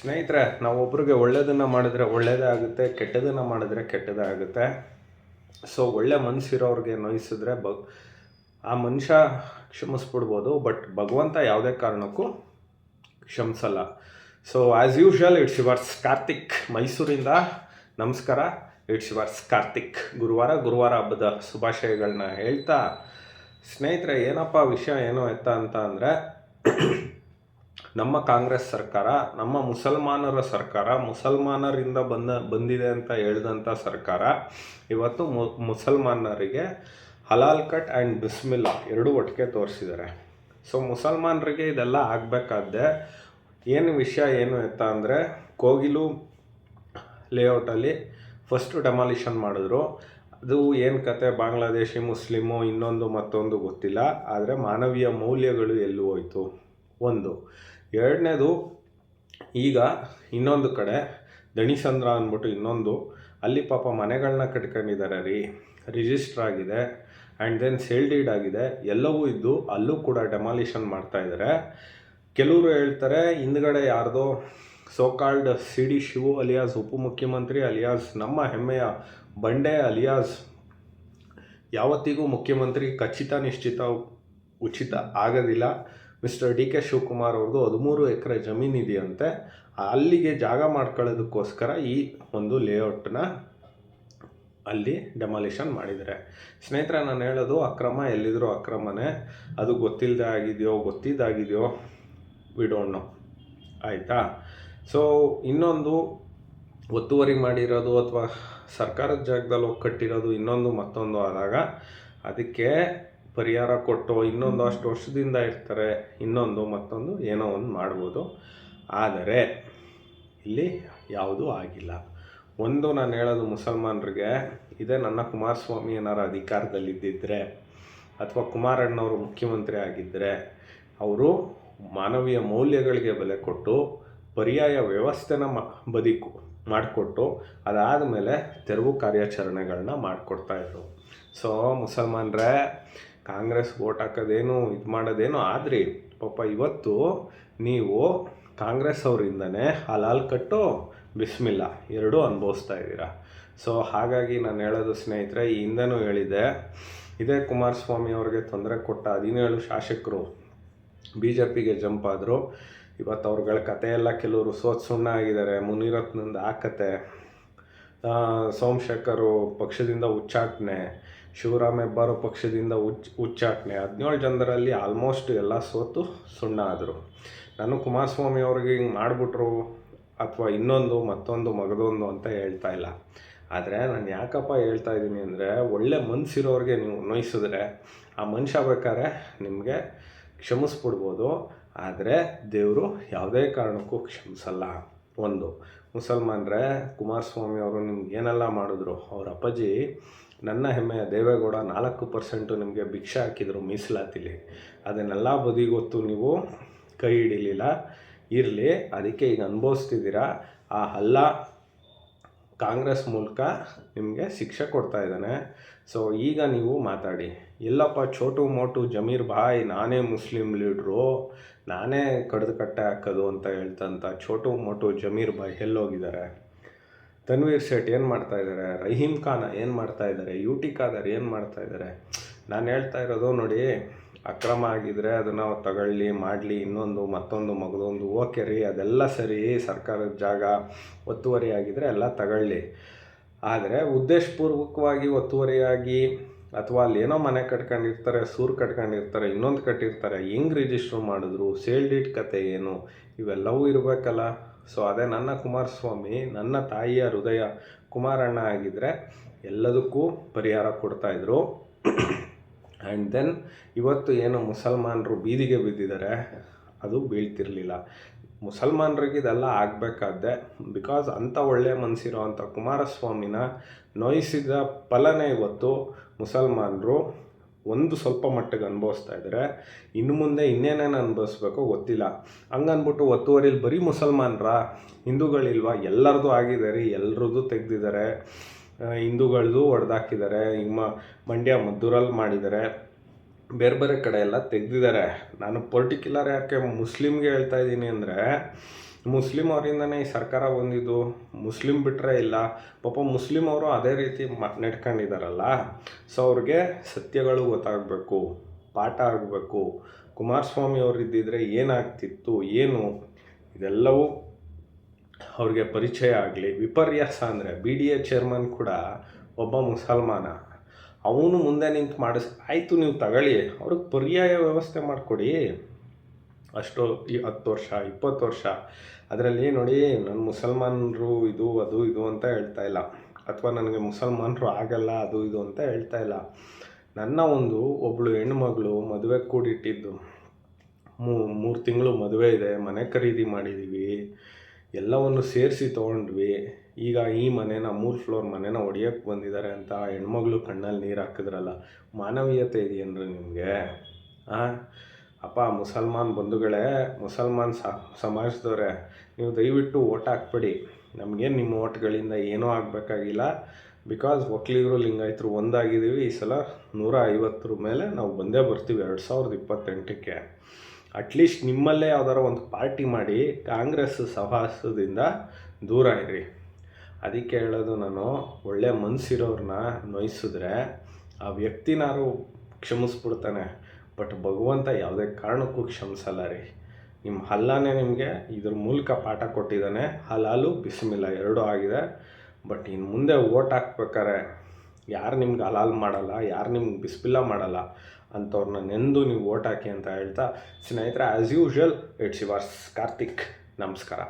ಸ್ನೇಹಿತರೆ, ನಾವು ಒಬ್ರಿಗೆ ಒಳ್ಳೆಯದನ್ನು ಮಾಡಿದ್ರೆ ಒಳ್ಳೆಯದೇ ಆಗುತ್ತೆ, ಕೆಟ್ಟದನ್ನು ಮಾಡಿದ್ರೆ ಕೆಟ್ಟದೇ ಆಗುತ್ತೆ. ಸೊ ಒಳ್ಳೆ ಮನಸ್ಸಿರೋರಿಗೆ ನೋಯಿಸಿದ್ರೆ ಬ, ಆ ಮನುಷ್ಯ ಕ್ಷಮಿಸ್ಬಿಡ್ಬೋದು ಬಟ್ ಭಗವಂತ ಯಾವುದೇ ಕಾರಣಕ್ಕೂ ಕ್ಷಮಿಸಲ್ಲ. So as usual it's yours Karthik ಮೈಸೂರಿಂದ ನಮಸ್ಕಾರ. ಇಟ್ಸ್ ಯುವರ್ಸ್ ಕಾರ್ತಿಕ್ ಗುರುವಾರ ಗುರುವಾರ ಹಬ್ಬದ ಶುಭಾಶಯಗಳನ್ನ ಹೇಳ್ತಾ, ಸ್ನೇಹಿತರೆ, ಏನಪ್ಪ ವಿಷಯ ಏನು ಎತ್ತ ಅಂತ ಅಂದರೆ ನಮ್ಮ ಕಾಂಗ್ರೆಸ್ ಸರ್ಕಾರ, ನಮ್ಮ ಮುಸಲ್ಮಾನರ ಸರ್ಕಾರ, ಮುಸಲ್ಮಾನರಿಂದ ಬಂದ, ಬಂದಿದೆ ಅಂತ ಹೇಳಿದಂಥ ಸರ್ಕಾರ, ಇವತ್ತು ಮು, ಮುಸಲ್ಮಾನರಿಗೆ ಹಲಾಲ್ ಕಟ್ ಆ್ಯಂಡ್ ಬಿಸ್ಮಿಲ್ಲಾ ಎರಡೂ ಒಟ್ಟಿಗೆ ತೋರಿಸಿದ್ದಾರೆ. ಸೊ, ಮುಸಲ್ಮಾನರಿಗೆ ಇದೆಲ್ಲ ಆಗಬೇಕಾದ್ದೆ ಏನು ವಿಷಯ ಏನು ಎತ್ತ ಅಂದರೆ, ಕೋಗಿಲು ಲೇಔಟಲ್ಲಿ ಫಸ್ಟು ಡೆಮಾಲಿಷನ್ ಮಾಡಿದ್ರು. ಅದು ಏನು ಕತೆ? ಬಾಂಗ್ಲಾದೇಶಿ ಮುಸ್ಲಿಮು, ಇನ್ನೊಂದು ಮತ್ತೊಂದು ಗೊತ್ತಿಲ್ಲ. ಆದರೆ ಮಾನವೀಯ ಮೌಲ್ಯಗಳು ಎಲ್ಲೂ ಹೋಯಿತು. ಒಂದು ಎರಡನೇದು ಈಗ ಇನ್ನೊಂದು ಕಡೆ ದಣಿಸಂದ್ರ ಅಂದ್ಬಿಟ್ಟು ಇನ್ನೊಂದು. ಅಲ್ಲಿ ಪಾಪ ಮನೆಗಳನ್ನ ಕಟ್ಕೊಂಡಿದ್ದಾರೆ ರೀ. ರಿಜಿಸ್ಟರ್ ಆಗಿದೆ. ಆ್ಯಂಡ್ ದೆನ್ ಸೇಲ್ ಡೀಡ್ ಆಗಿದೆ. ಎಲ್ಲವೂ ಇದ್ದು ಅಲ್ಲೂ ಕೂಡ ಡೆಮಾಲಿಷನ್ ಮಾಡ್ತಾ ಇದ್ದಾರೆ. ಕೆಲವರು ಹೇಳ್ತಾರೆ, ಹಿಂದ್ಗಡೆ ಯಾರ್ದೋ so called C D Shivu alias ಉಪಮುಖ್ಯಮಂತ್ರಿ ಅಲಿಯಾಸ್, ನಮ್ಮ ಹೆಮ್ಮೆಯ ಬಂಡೆ ಅಲಿಯಾಸ್ ಯಾವತ್ತಿಗೂ ಮುಖ್ಯಮಂತ್ರಿ ಖಚಿತ, ನಿಶ್ಚಿತ, ಉಚಿತ ಆಗೋದಿಲ್ಲ. ಮಿಸ್ಟರ್ ಡಿ ಕೆ ಶಿವಕುಮಾರ್ ಅವ್ರದ್ದು ಹದಿಮೂರು ಎಕರೆ ಜಮೀನಿದೆಯಂತೆ ಅಲ್ಲಿಗೆ ಜಾಗ ಮಾಡ್ಕೊಳ್ಳೋದಕ್ಕೋಸ್ಕರ ಈ ಒಂದು ಲೇಔಟ್ನ ಅಲ್ಲಿ ಡೆಮಾಲಿಷನ್ ಮಾಡಿದ್ದಾರೆ. ಸ್ನೇಹಿತರೆ, ನಾನು ಹೇಳೋದು ಅಕ್ರಮ, ಎಲ್ಲಿದ್ರು ಅಕ್ರಮನೇ. ಅದು ಗೊತ್ತಿಲ್ಲದೆ ಆಗಿದೆಯೋ, ಗೊತ್ತಿದ್ದಾಗಿದೆಯೋ ಡೋಂಟ್ ನೋ ಆಯಿತಾ? ಸೊ ಇನ್ನೊಂದು ಒತ್ತುವರಿ ಮಾಡಿರೋದು ಅಥವಾ ಸರ್ಕಾರದ ಜಾಗದಲ್ಲಿ ಹೋಗಿ ಕಟ್ಟಿರೋದು ಇನ್ನೊಂದು ಮತ್ತೊಂದು ಆದಾಗ, ಅದಕ್ಕೆ ಪರಿಹಾರ ಕೊಟ್ಟು ಇನ್ನೊಂದು ಅಷ್ಟು ವರ್ಷದಿಂದ ಇರ್ತಾರೆ, ಇನ್ನೊಂದು ಮತ್ತೊಂದು ಏನೋ ಒಂದು ಮಾಡ್ಬೋದು. ಆದರೆ ಇಲ್ಲಿ ಯಾವುದೂ ಆಗಿಲ್ಲ. ಒಂದು ನಾನು ಹೇಳೋದು ಮುಸಲ್ಮಾನರಿಗೆ, ಇದೇ ನನ್ನ ಕುಮಾರಸ್ವಾಮಿ ಏನಾರು ಅಧಿಕಾರದಲ್ಲಿದ್ದಿದ್ದರೆ ಅಥವಾ ಕುಮಾರಣ್ಣವರು ಮುಖ್ಯಮಂತ್ರಿ ಆಗಿದ್ದರೆ ಅವರು ಮಾನವೀಯ ಮೌಲ್ಯಗಳಿಗೆ ಬೆಲೆ ಕೊಟ್ಟು ಪರ್ಯಾಯ ವ್ಯವಸ್ಥೆನ ಮ, ಬದಿಕು, ಮಾಡಿಕೊಟ್ಟು ಅದಾದ ಮೇಲೆ ತೆರವು ಕಾರ್ಯಾಚರಣೆಗಳನ್ನ ಮಾಡಿಕೊಡ್ತಾಯಿದ್ರು ಸೊ ಮುಸಲ್ಮಾನರೇ ಕಾಂಗ್ರೆಸ್ ವೋಟ್ ಹಾಕೋದೇನು, ಇದು ಮಾಡೋದೇನು ಆದ್ರಿ? ಪಾಪ ಇವತ್ತು ನೀವು ಕಾಂಗ್ರೆಸ್ ಅವರಿಂದನೇ ಹಲಾಲ್ ಕಟ್ಟು ಬಿಸ್ಮಿಲ್ಲ ಎರಡೂ ಅನುಭವಿಸ್ತಾ ಇದ್ದೀರಾ. ಸೊ ಹಾಗಾಗಿ ನಾನು ಹೇಳೋದು ಸ್ನೇಹಿತರೆ, ಈ ಹಿಂದೆನೂ ಹೇಳಿದೆ ಇದೇ ಕುಮಾರಸ್ವಾಮಿ ಅವ್ರಿಗೆ ತೊಂದರೆ ಕೊಟ್ಟ ಹದಿನೇಳು ಶಾಸಕರು ಬಿ ಜೆ ಪಿಗೆ ಜಂಪ್ ಆದರು. ಇವತ್ತು ಅವ್ರುಗಳ ಕಥೆಯೆಲ್ಲ ಕೆಲವರು ಸೋತ್ ಸುಣ್ಣ ಆಗಿದ್ದಾರೆ, ಮುನಿರತ್ನಂದು ಆ ಕತೆ ಸೋಮಶೇಖರು ಪಕ್ಷದಿಂದ ಉಚ್ಚಾಟನೆ ಶಿವರಾಮ್ ಹೆಬ್ಬಾರು ಪಕ್ಷದಿಂದ ಉಚ್, ಉಚ್ಚಾಟನೆ. ಹದಿನೇಳು ಜನರಲ್ಲಿ ಆಲ್ಮೋಸ್ಟ್ ಎಲ್ಲ ಸೋತು ಸುಣ್ಣ ಆದರು ನಾನು ಕುಮಾರಸ್ವಾಮಿ ಅವ್ರಿಗೆ ಹಿಂಗೆ ಮಾಡಿಬಿಟ್ರು ಅಥವಾ ಇನ್ನೊಂದು, ಮತ್ತೊಂದು, ಮಗದೊಂದು ಅಂತ ಹೇಳ್ತಾ ಇಲ್ಲ. ಆದರೆ ನಾನು ಯಾಕಪ್ಪ ಹೇಳ್ತಾ ಇದ್ದೀನಿ ಅಂದರೆ ಒಳ್ಳೆ ಮನಸ್ಸಿರೋರಿಗೆ ನೀವು ನೋಯಿಸಿದ್ರೆ ಆ ಮನುಷ್ಯ ಬೇಕಾದ್ರೆ ನಿಮಗೆ ಕ್ಷಮಿಸ್ಬಿಡ್ಬೋದು. ಆದರೆ ದೇವರು ಯಾವುದೇ ಕಾರಣಕ್ಕೂ ಕ್ಷಮಿಸಲ್ಲ. ಒಂದು, ಮುಸಲ್ಮಾನರೇ ಕುಮಾರಸ್ವಾಮಿ ಅವರು ನಿಮ್ಗೆ ಏನೆಲ್ಲ ಮಾಡಿದ್ರು? ಅವ್ರ ಅಪ್ಪಾಜಿ ನನ್ನ ಹೆಮ್ಮೆಯ ದೇವೇಗೌಡ ನಾಲ್ಕು ಪರ್ಸೆಂಟು ನಿಮಗೆ ಭಿಕ್ಷೆ ಹಾಕಿದರು ಮೀಸಲಾತಿಲಿ. ಅದನ್ನೆಲ್ಲ ಬದಿಗೊತ್ತು ನೀವು ಕೈ ಹಿಡಿಲಿಲ್ಲ. ಇರಲಿ, ಅದಕ್ಕೆ ಈಗ ಅನುಭವಿಸ್ತಿದ್ದೀರಾ? ಆ ಹಲ್ಲ ಕಾಂಗ್ರೆಸ್ ಮೂಲಕ ನಿಮಗೆ ಶಿಕ್ಷೆ ಕೊಡ್ತಾ ಇದ್ದಾನೆ. ಸೊ ಈಗ ನೀವು ಮಾತಾಡಿ. ಎಲ್ಲಪ್ಪ ಛೋಟು ಮೋಟು ಜಮೀರ್ ಭಾಯ್, ನಾನೇ ಮುಸ್ಲಿಂ ಲೀಡ್ರು, ನಾನೇ ಕಡ್ದು ಕಟ್ಟೆ ಹಾಕೋದು ಅಂತ ಹೇಳ್ತಂತ ಛೋಟು ಮೋಟು ಜಮೀರ್ ಭಾಯ್ ಎಲ್ಲೋಗಿದ್ದಾರೆ. ತನ್ವೀರ್ ಶೇಟ್ ಏನು ಮಾಡ್ತಾ ಇದ್ದಾರೆ ರಹೀಮ್ ಖಾನ ಏನು ಮಾಡ್ತಾ ಇದ್ದಾರೆ ಯು ಟಿ ಖಾದರ್ ಏನು ಮಾಡ್ತಾ ಇದ್ದಾರೆ ನಾನು ಹೇಳ್ತಾ ಇರೋದು ನೋಡಿ, ಅಕ್ರಮ ಆಗಿದ್ರೆ ಅದನ್ನು ತಗೊಳ್ಳಿ, ಮಾಡಲಿ, ಇನ್ನೊಂದು, ಮತ್ತೊಂದು, ಮಗದೊಂದು, ಓಕೆ ರೀ, ಅದೆಲ್ಲ ಸರಿ, ಸರ್ಕಾರದ ಜಾಗ ಒತ್ತುವರಿ ಆಗಿದ್ರೆ ಎಲ್ಲ ತಗೊಳ್ಳಿ. ಆದರೆ ಉದ್ದೇಶಪೂರ್ವಕವಾಗಿ ಒತ್ತುವರಿಯಾಗಿ ಅಥವಾ ಅಲ್ಲಿ ಏನೋ ಮನೆ ಕಟ್ಕೊಂಡಿರ್ತಾರೆ, ಸೂರು ಕಟ್ಕೊಂಡಿರ್ತಾರೆ, ಇನ್ನೊಂದು ಕಟ್ಟಿರ್ತಾರೆ, ಹೆಂಗೆ ರಿಜಿಸ್ಟ್ರ್ ಮಾಡಿದ್ರು ಸೇಲ್ ಡೀಟ್ ಕತೆ ಏನು, ಇವೆಲ್ಲವೂ ಇರಬೇಕಲ್ಲ. ಸೊ ಅದೇ ನನ್ನ ಕುಮಾರಸ್ವಾಮಿ, ನನ್ನ ತಾಯಿಯ ಹೃದಯ ಕುಮಾರಣ್ಣ ಆಗಿದ್ದರೆ ಎಲ್ಲದಕ್ಕೂ ಪರಿಹಾರ ಕೊಡ್ತಾಯಿದ್ರು ಆ್ಯಂಡ್ ದೆನ್ ಇವತ್ತು ಏನು ಮುಸಲ್ಮಾನರು ಬೀದಿಗೆ ಬಿದ್ದಿದ್ದಾರೆ, ಅದು ಬೀಳ್ತಿರಲಿಲ್ಲ. ಮುಸಲ್ಮಾನರಿಗೆ ಇದೆಲ್ಲ ಆಗಬೇಕಾದ್ದೆ ಬಿಕಾಸ್ ಅಂಥ ಒಳ್ಳೆಯ ಮನಸ್ಸಿರೋ ಅಂಥ ಕುಮಾರಸ್ವಾಮಿನ ನೋಯಿಸಿದ ಫಲನೇ ಇವತ್ತು ಮುಸಲ್ಮಾನರು ಒಂದು ಸ್ವಲ್ಪ ಮಟ್ಟಿಗೆ ಅನುಭವಿಸ್ತಾ ಇದ್ದಾರೆ. ಇನ್ನು ಮುಂದೆ ಇನ್ನೇನೇನು ಅನುಭವಿಸ್ಬೇಕೋ ಗೊತ್ತಿಲ್ಲ. ಹಂಗನ್ಬಿಟ್ಟು ಒತ್ತುವರಿಲಿ ಬರೀ ಮುಸಲ್ಮಾನರ, ಹಿಂದೂಗಳಿಲ್ವಾ? ಎಲ್ಲರದು ಆಗಿದೆ ರೀ, ಎಲ್ರದ್ದು ತೆಗೆದಿದ್ದಾರೆ. ಹಿಂದೂಗಳದ್ದು ಹೊಡೆದಾಕಿದ್ದಾರೆ ನಿಮ್ಮ ಮಂಡ್ಯ ಮದ್ದೂರಲ್ಲಿ ಮಾಡಿದ್ದಾರೆ. ಬೇರೆ ಬೇರೆ ಕಡೆ ಎಲ್ಲ ತೆಗೆದಿದ್ದಾರೆ. ನಾನು ಪರ್ಟಿಕ್ಯುಲರ್ ಯಾಕೆ ಮುಸ್ಲಿಮ್ಗೆ ಹೇಳ್ತಾ ಇದ್ದೀನಿ ಅಂದರೆ ಮುಸ್ಲಿಂ ಅವರಿಂದನೇ ಈ ಸರ್ಕಾರ ಬಂದಿದ್ದು, ಮುಸ್ಲಿಂ ಬಿಟ್ಟರೆ ಇಲ್ಲ. ಪಾಪ ಮುಸ್ಲಿಂ ಅವರು ಅದೇ ರೀತಿ ನಡ್ಕೊಂಡಿದ್ದಾರಲ್ಲ ಸೊ ಅವ್ರಿಗೆ ಸತ್ಯಗಳು ಗೊತ್ತಾಗಬೇಕು, ಪಾಠ ಆಗಬೇಕು. ಕುಮಾರಸ್ವಾಮಿ ಅವರು ಇದ್ದಿದ್ರೆ ಏನಾಗ್ತಿತ್ತು, ಏನು? ಇದೆಲ್ಲವೂ ಅವ್ರಿಗೆ ಪರಿಚಯ ಆಗಲಿ. ವಿಪರ್ಯಾಸ ಅಂದರೆ ಬಿ ಡಿ ಎ ಚೇರ್ಮನ್ ಕೂಡ ಒಬ್ಬ ಮುಸಲ್ಮಾನ. ಅವನು ಮುಂದೆ ನಿಂತು ಮಾಡಿಸ್, ಆಯಿತು, ನೀವು ತಗೊಳ್ಳಿ. ಅವ್ರಿಗೆ ಪರ್ಯಾಯ ವ್ಯವಸ್ಥೆ ಮಾಡಿಕೊಡಿ. ಅಷ್ಟು ಈ ಹತ್ತು ವರ್ಷ, ಇಪ್ಪತ್ತು ವರ್ಷ. ಅದರಲ್ಲಿ ನೋಡಿ ನನ್ನ ಮುಸಲ್ಮಾನರು ಇದು, ಅದು, ಇದು ಅಂತ ಹೇಳ್ತಾ ಇಲ್ಲ. ಅಥವಾ ನನಗೆ ಮುಸಲ್ಮಾನರು ಆಗಲ್ಲ, ಅದು, ಇದು ಅಂತ ಹೇಳ್ತಾ ಇಲ್ಲ. ನನ್ನ ಒಂದು ಒಬ್ಬಳು ಹೆಣ್ಮಗಳು ಮದುವೆ ಕೂಡಿಟ್ಟಿದ್ದು. ಮೂರು ತಿಂಗಳು ಮದುವೆ ಇದೆ, ಮನೆ ಖರೀದಿ ಮಾಡಿದ್ದೀವಿ ಎಲ್ಲವನ್ನು ಸೇರಿಸಿ ತೊಗೊಂಡ್ವಿ. ಈಗ ಈ ಮನೆನ, ಮೂರು ಫ್ಲೋರ್ ಮನೆನ ಹೊಡಿಯೋಕ್ಕೆ ಬಂದಿದ್ದಾರೆ ಅಂತ ಹೆಣ್ಮಗಳು ಕಣ್ಣಲ್ಲಿ ನೀರು ಹಾಕಿದ್ರಲ್ಲ. ಮಾನವೀಯತೆ ಇದೆಯೇನ್ರಿ ನಿಮಗೆ? ಹಾಂ ಅಪ್ಪ, ಮುಸಲ್ಮಾನ್ ಬಂಧುಗಳೇ, ಮುಸಲ್ಮಾನ್ ಸಮಾಜದವರೇ, ನೀವು ದಯವಿಟ್ಟು ಓಟ್ ಹಾಕ್ಬೇಡಿ. ನಮಗೇನು ನಿಮ್ಮ ಓಟ್ಗಳಿಂದ ಏನೂ ಆಗಬೇಕಾಗಿಲ್ಲ. ಬಿಕಾಸ್ ಒಕ್ಕಲಿಗರು ಲಿಂಗಾಯಿತರು ಒಂದಾಗಿದ್ದೀವಿ. ಈ ಸಲ ನೂರ ಐವತ್ತರ ಮೇಲೆ ನಾವು ಬಂದೇ ಬರ್ತೀವಿ ಎರಡು ಸಾವಿರದ ಇಪ್ಪತ್ತೆಂಟಕ್ಕೆ. ಅಟ್ಲೀಸ್ಟ್ ನಿಮ್ಮಲ್ಲೇ ಯಾವ್ದಾರ ಒಂದು ಪಾರ್ಟಿ ಮಾಡಿ ಕಾಂಗ್ರೆಸ್ ಸಹವಾಸದಿಂದ ದೂರ ಇರಿ. ಅದಕ್ಕೆ ಹೇಳೋದು ನಾನು, ಒಳ್ಳೆ ಮನಸ್ಸಿರೋರನ್ನ ನೋಯಿಸಿದ್ರೆ ಆ ವ್ಯಕ್ತಿನಾರು ಕ್ಷಮಿಸ್ಬಿಡ್ತಾನೆ. ಬಟ್ ಭಗವಂತ ಯಾವುದೇ ಕಾರಣಕ್ಕೂ ಕ್ಷಮಿಸಲ್ಲ ರೀ. ನಿಮ್ಮ ಹಲ್ಲಾನೇ ನಿಮಗೆ ಇದ್ರ ಮೂಲಕ ಪಾಠ ಕೊಟ್ಟಿದ್ದಾನೆ. ಹಲಾಲು ಬಿಸಿಮಿಲ್ಲ ಎರಡೂ ಆಗಿದೆ. ಬಟ್ ಇನ್ನು ಮುಂದೆ ಓಟ್ ಹಾಕ್ಬೇಕಾರೆ ಯಾರು ನಿಮ್ಗೆ ಹಲಾಲ್ ಮಾಡಲ್ಲ, ಯಾರು ನಿಮ್ಗೆ ಬಿಸ್ಬಿಲ್ಲ ಮಾಡಲ್ಲ ಅಂಥವ್ರನ್ನ ನೆಂದು ನೀವು ಓಟ್ ಹಾಕಿ ಅಂತ ಹೇಳ್ತಾ, ಸ್ನೇಹಿತರೆ as usual it's yours Karthik ನಮಸ್ಕಾರ.